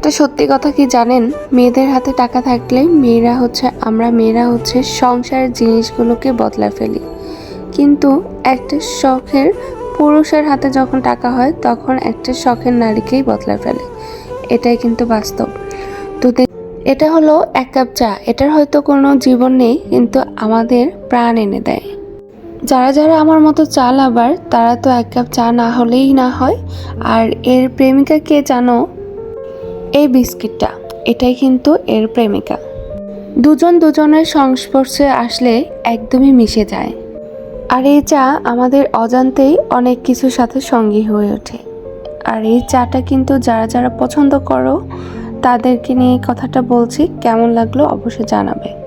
একটা সত্যি কথা কি জানেন? মেয়েদের হাতে টাকা থাকলে মেয়েরা হচ্ছে, আমরা মেয়েরা হচ্ছে সংসারের জিনিসগুলোকে বদলায় ফেলি। কিন্তু একটা শখের পুরুষের হাতে যখন টাকা হয়, তখন একটা শখের নারীকেই বদলায় ফেলে। এটাই কিন্তু বাস্তব। তো এটা হলো এক কাপ চা। এটার হয়তো কোনো জীবন নেই, কিন্তু আমাদের প্রাণ এনে দেয়। যারা যারা আমার মতো চা লাভার, তারা তো এক কাপ চা না হলেই না হয়। আর এর প্রেমিকা কে জানো? এই বিস্কিটটা, এটাই কিন্তু এর প্রেমিকা। দুজন দুজনের সংস্পর্শে আসলে একদমই মিশে যায়। আর এই চা আমাদের অজান্তেই অনেক কিছুর সাথে সঙ্গী হয়ে ওঠে। আর এই চাটা কিন্তু যারা যারা পছন্দ করো, তাদেরকে নিয়ে কথাটা বলছি, কেমন লাগল অবশ্যই জানাবে।